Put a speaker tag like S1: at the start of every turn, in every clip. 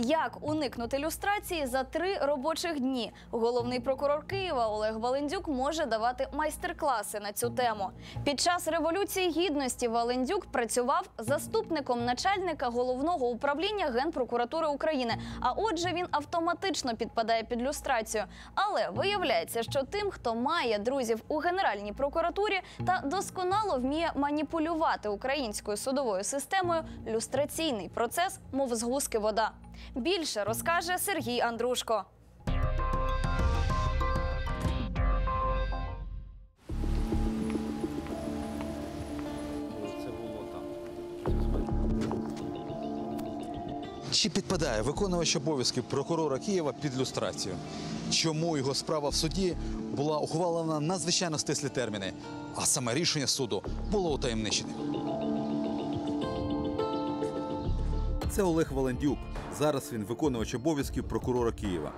S1: Як уникнути люстрації за три робочих дні? Головний прокурор Києва Олег Валендюк може давати майстер-класи на цю тему. Під час революції гідності Валендюк працював заступником начальника головного управління Генпрокуратури України. А отже, він автоматично підпадає під люстрацію. Але виявляється, що тим, хто має друзів у Генеральній прокуратурі та досконало вміє маніпулювати українською судовою системою, люстраційний процес, мов з гуски вода. Більше розкаже Сергій Андрушко.
S2: Чи підпадає виконувач обов'язків прокурора Києва під люстрацію? Чому його справа в суді була ухвалена надзвичайно стислі терміни, а саме рішення суду було утаємничене? Це Олег Валендюк. Зараз він виконувач обов'язків прокурора Києва.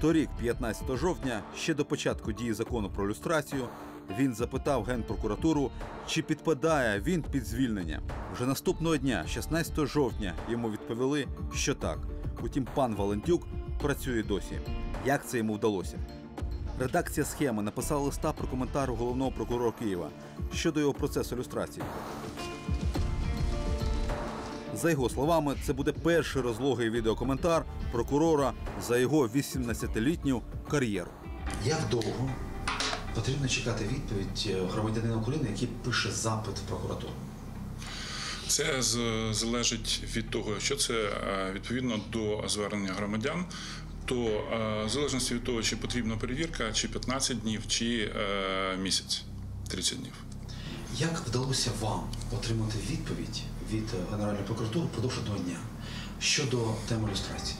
S2: Торік, 15 жовтня, ще до початку дії закону про люстрацію, він запитав генпрокуратуру, чи підпадає він під звільнення. Вже наступного дня, 16 жовтня, йому відповіли, що так. Утім, пан Валентюк працює досі. Як це йому вдалося? Редакція схеми написала листа про коментар головного прокурора Києва щодо його процесу люстрації. За його словами, це буде перший розлогий відеокоментар прокурора за його 18-літню кар'єру. Як довго потрібно чекати відповідь е, громадянина України, який пише запит в прокуратуру?
S3: Це залежить від того, що це е, відповідно до звернення громадян. То е, в залежності від того, чи потрібна перевірка, чи 15 днів, чи місяць 30 днів.
S2: Як вдалося вам отримати відповідь від Генеральної прокуратури впродовж одного дня щодо теми люстрації?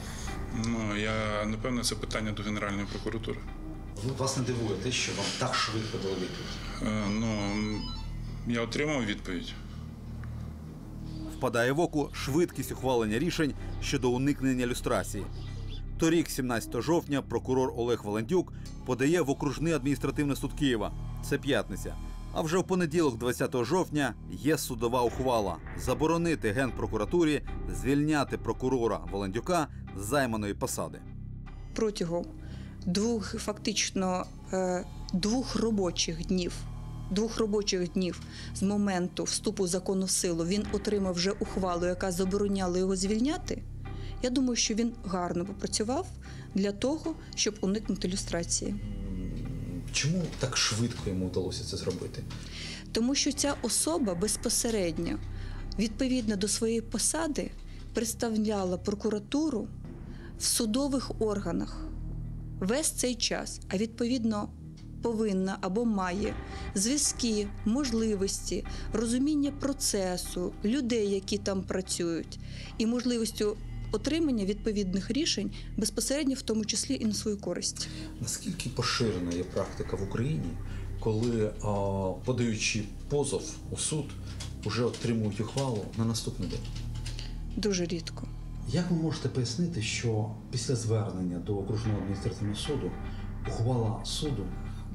S3: Ну я напевне це питання до Генеральної прокуратури.
S2: Ви вас не дивує те, що вам так швидко дали відповідь?
S3: Е, Ну я отримав відповідь.
S2: Впадає в око швидкість ухвалення рішень щодо уникнення люстрації. Торік, 17 жовтня, прокурор Олег Валандюк подає в окружний адміністративний суд Києва. Це п'ятниця. А вже в понеділок, 20 жовтня, є судова ухвала заборонити генпрокуратурі звільняти прокурора Валандюка з займаної посади.
S4: протягом двох фактично е, двох робочих днів. Двох робочих днів з моменту вступу закону в силу він отримав вже ухвалу, яка забороняла його звільняти. Я думаю, що він гарно попрацював для того, щоб уникнути люстрації.
S2: Чому так швидко йому вдалося це зробити?
S4: Тому що ця особа безпосередньо, відповідно до своєї посади, представляла прокуратуру в судових органах весь цей час, а відповідно повинна або має зв'язки, можливості, розуміння процесу, людей, які там працюють, і можливістю отримання відповідних рішень безпосередньо в тому числі і на свою користь.
S5: Наскільки поширена є практика в Україні, коли подаючи позов у суд, вже отримують ухвалу на наступний день?
S4: Дуже рідко.
S5: Як ви можете пояснити, що після звернення до окружного адміністративного суду ухвала суду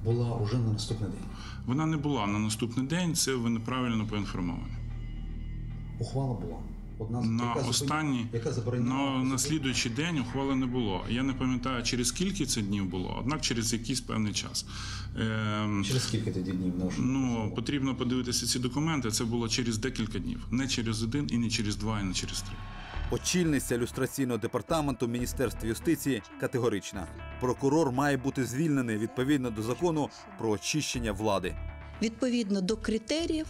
S5: була уже на наступний день?
S3: Вона не була на наступний день. Це ви неправильно поінформовані.
S5: Ухвала була. Одна з-
S3: На
S5: яка
S3: останній
S5: яка
S3: на, на слідуючий день ухвали не було. Я не пам'ятаю, через скільки це днів було, однак через якийсь певний час. Ем,
S5: через скільки тоді днів не
S3: Ну, потрібно подивитися ці документи. Це було через декілька днів, не через один, і не через два, і не через три.
S2: Очільниця люстраційного департаменту Міністерства юстиції категорична. Прокурор має бути звільнений відповідно до закону про очищення влади.
S4: відповідно до критеріїв,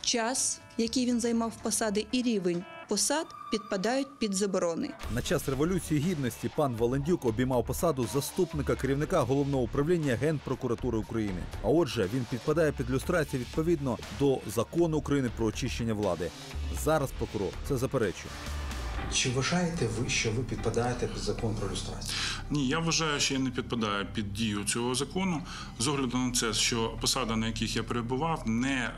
S4: час, який він займав посади, і рівень посад підпадають під заборони.
S2: На час революції гідності пан Валендюк обіймав посаду заступника керівника головного управління Генпрокуратури України. А отже, він підпадає під люстрацію відповідно до закону України про очищення влади. Зараз прокурор це заперечує.
S5: Чи вважаєте ви, що ви підпадаєте під закон про люстрацію?
S3: Ні, я вважаю, що я не підпадаю під дію цього закону з огляду на це, що посади, на яких я перебував, не е,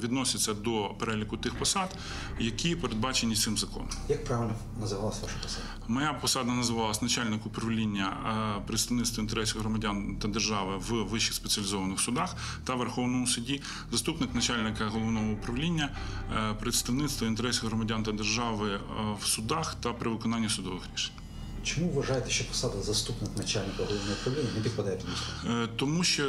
S3: відносяться до переліку тих посад, які передбачені цим законом.
S5: Як правильно називалась ваша посада?
S3: Моя посада називалась начальник управління е, представництва інтересів громадян та держави в вищих спеціалізованих судах та Верховному суді, заступник начальника головного управління е, представництва інтересів громадян та держави е, в судах та при виконанні судових рішень.
S5: Чому вважаєте, що посада заступник начальника головного управління не підпадає під люстрацію?
S3: Е, Тому що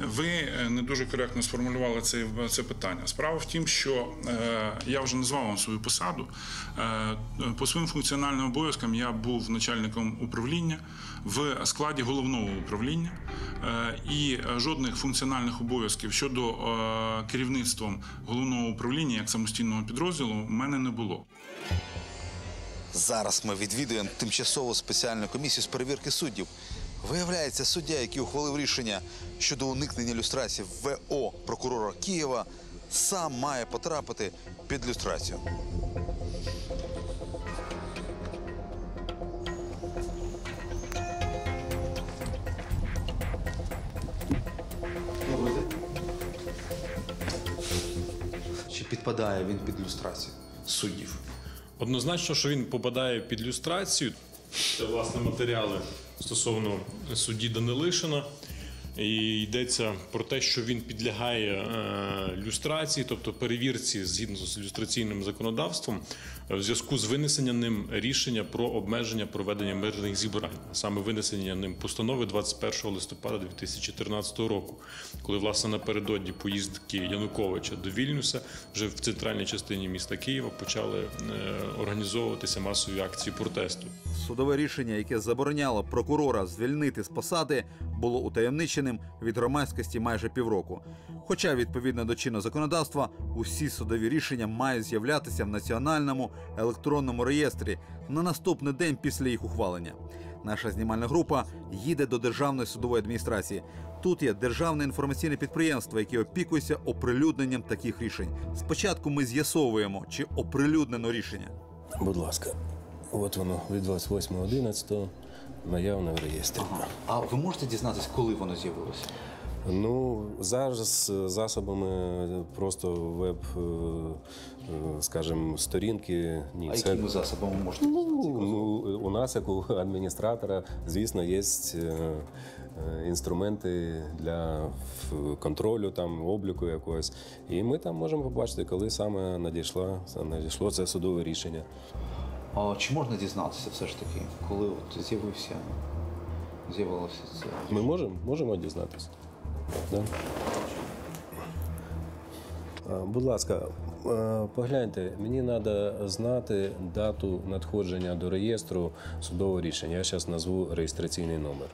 S3: ви е, не дуже коректно сформулювали це, це питання. Справа в тім, що е, я вже назвав вам свою посаду. Е, По своїм функціональним обов'язкам я був начальником управління в складі головного управління, Е, і е, жодних функціональних обов'язків щодо е, керівництвом головного управління як самостійного підрозділу в мене не було.
S2: Зараз ми відвідуємо тимчасову спеціальну комісію з перевірки суддів. Виявляється, суддя, який ухвалив рішення щодо уникнення люстрації ВО прокурора Києва, сам має потрапити під люстрацію. Чи підпадає він під люстрацію суддів?
S6: Однозначно, що він попадає під люстрацію. Це власне матеріали стосовно судді Данилишина. І йдеться про те, що він підлягає е, люстрації, тобто перевірці згідно з люстраційним законодавством, е, в зв'язку з винесенням ним рішення про обмеження проведення мирних зібрань, саме винесення ним постанови 21 листопада 2014 року, коли власне напередодні поїздки Януковича до Вільнюса вже в центральній частині міста Києва почали е, організовуватися масові акції протесту.
S2: Судове рішення, яке забороняло прокурора звільнити з посади, було утаємниченим від громадськості майже півроку. Хоча, відповідно до чинного законодавства, усі судові рішення мають з'являтися в національному електронному реєстрі на наступний день після їх ухвалення. Наша знімальна група їде до Державної судової адміністрації. Тут є державне інформаційне підприємство, яке опікується оприлюдненням таких рішень. Спочатку ми з'ясовуємо, чи оприлюднено рішення.
S7: Будь ласка, от воно від 28.11 наявне в реєстрі.
S2: А ви можете дізнатися, коли воно з'явилося?
S7: Ну, зараз засобами просто веб, е, е, скажімо, сторінки. Ні,
S2: А якими засобами можете
S7: Ну,
S2: дізнатися?
S7: ну, у нас, як у адміністратора, звісно, є е, інструменти для контролю, там, обліку якогось. І ми там можемо побачити, коли саме надійшло, надійшло це судове рішення.
S2: А чи можна дізнатися все ж таки, коли от з'явився з'явилося це?
S7: Ми можемо, можемо дізнатися. Да? Будь ласка, погляньте, мені треба знати дату надходження до реєстру судового рішення. Я зараз назву реєстраційний номер.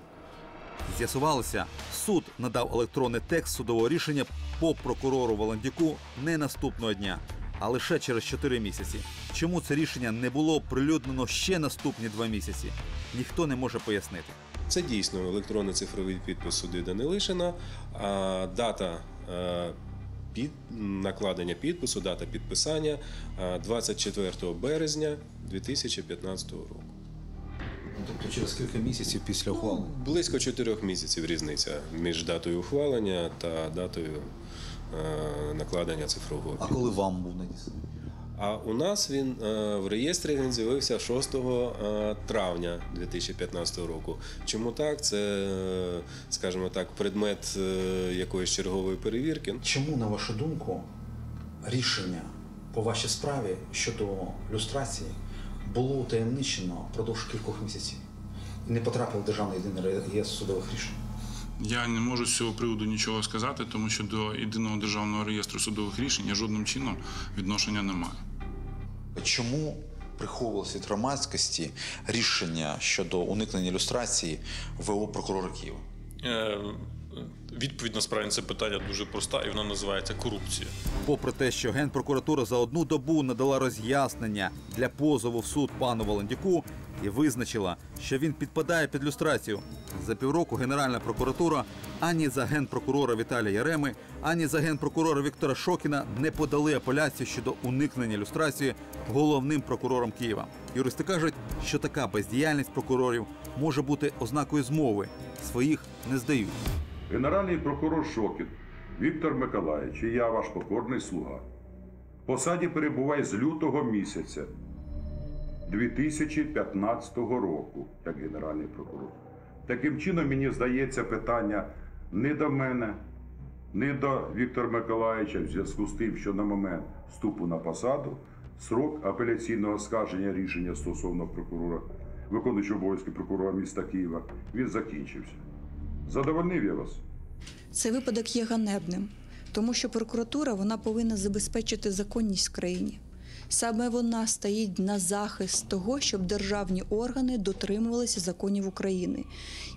S2: З'ясувалося, суд надав електронний текст судового рішення по прокурору Воландюку не наступного дня, а лише через 4 місяці. Чому це рішення не було оприлюднено ще наступні два місяці? Ніхто не може пояснити.
S7: Це дійсно електронний цифровий підпис суди Данилишина. А дата е, під накладення підпису, дата підписання е, 24 березня 2015 року.
S2: Тобто через кілька місяців після ухвалення.
S7: Близько чотирьох місяців різниця між датою ухвалення та датою е, накладення цифрового.
S2: А коли вам був надісланий?
S7: А у нас він е, в реєстрі він з'явився 6 е, травня 2015 року. Чому так? Це, е, скажімо так, предмет е, якоїсь чергової перевірки.
S8: Чому, на вашу думку, рішення по вашій справі щодо люстрації було утаємничено впродовж кількох місяців і не потрапило в державний єдиний реєстр судових рішень?
S3: Я не можу з цього приводу нічого сказати, тому що до єдиного державного реєстру судових рішень я жодним чином відношення не маю.
S2: Чому приховувалося від громадськості рішення щодо уникнення ілюстрації ВО прокурора Києва?
S6: Е, Відповідь насправді на це питання дуже проста, і вона називається корупція.
S2: Попри те, що генпрокуратура за одну добу надала роз'яснення для позову в суд пану Володюку і визначила, що він підпадає під люстрацію. За півроку Генеральна прокуратура ані за генпрокурора Віталія Яреми, ані за генпрокурора Віктора Шокіна не подали апеляцію щодо уникнення люстрації головним прокурором Києва. Юристи кажуть, що така бездіяльність прокурорів може бути ознакою змови. Своїх не здають.
S9: Генеральний прокурор Шокін Віктор Миколаївич, і я ваш покорний слуга. В посаді перебуває з лютого місяця 2015 року, як генеральний прокурор. Таким чином, мені здається, питання не до мене, не до Віктора Миколаївича в зв'язку з тим, що на момент вступу на посаду Срок апеляційного скарження рішення стосовно прокурора, виконуючого обов'язки прокурора міста Києва, він закінчився. Задовольнив я вас?
S4: Цей випадок є ганебним, тому що прокуратура вона повинна забезпечити законність в країні. Саме вона стоїть на захист того, щоб державні органи дотримувалися законів України.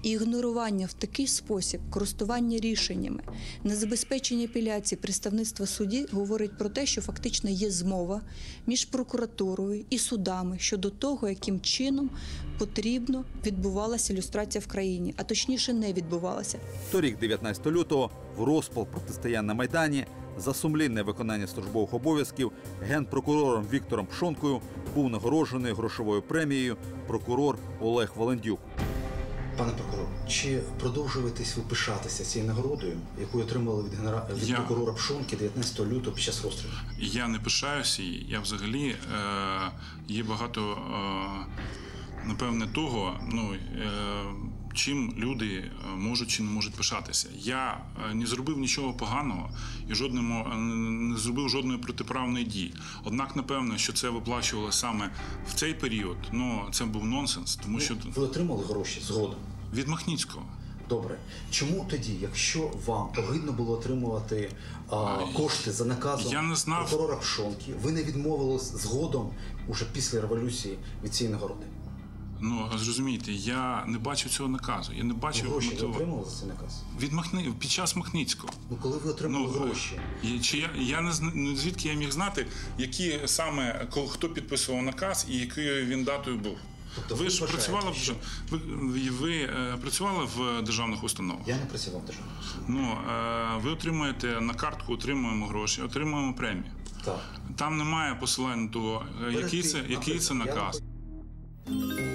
S4: І ігнорування в такий спосіб, користування рішеннями, незабезпечення апеляції представництва судді говорить про те, що фактично є змова між прокуратурою і судами щодо того, яким чином потрібно відбувалася люстрація в країні, а точніше не відбувалася.
S2: Торік, 19 лютого, в розпал протистоянь на Майдані за сумлінне виконання службових обов'язків генпрокурором Віктором Пшонкою був нагороджений грошовою премією прокурор Олег Валендюк.
S8: Пане прокурор, чи продовжуєтесь ви пишатися цією нагородою, яку отримали від генера... від
S3: Я-
S8: прокурора Пшонки 19 лютого під час розстрілу?
S3: Я не пишаюся, я взагалі е, є багато, е, напевне, того, ну, е, чим люди е, можуть чи не можуть пишатися. Я е, не зробив нічого поганого і жодному не зробив жодної протиправної дії. Однак, напевно, що це виплачувало саме в цей період. Ну це був нонсенс, тому що
S8: Ви отримали гроші згодом?
S3: від Махніцького.
S8: Добре. Чому тоді, якщо вам огидно було отримувати а, кошти за наказом
S3: Я не знав.
S8: прокурора Пшонки, ви не відмовились згодом, уже після революції, від цієї нагороди?
S3: Ну зрозумійте, я не бачив цього наказу. Я не бачив
S8: Гроші ви отримали за цей наказ?
S3: від Махни під час Махницького.
S8: Ну коли ви отримали
S3: Ну,
S8: гроші?
S3: і Чи я, я не зна- ну, звідки я міг знати, які саме хто підписував наказ і якою він датою був?
S8: Тобто
S3: ви
S8: ви
S3: ж працювали в
S8: що-
S3: ви, ви, ви е, працювали в державних установах?
S8: Я не працював в державному.
S3: Ну е, ви отримуєте на картку, отримуємо гроші, отримуємо премію.
S8: Так.
S3: Там немає посилань до е, який це, який це
S8: я
S3: наказ.
S8: вам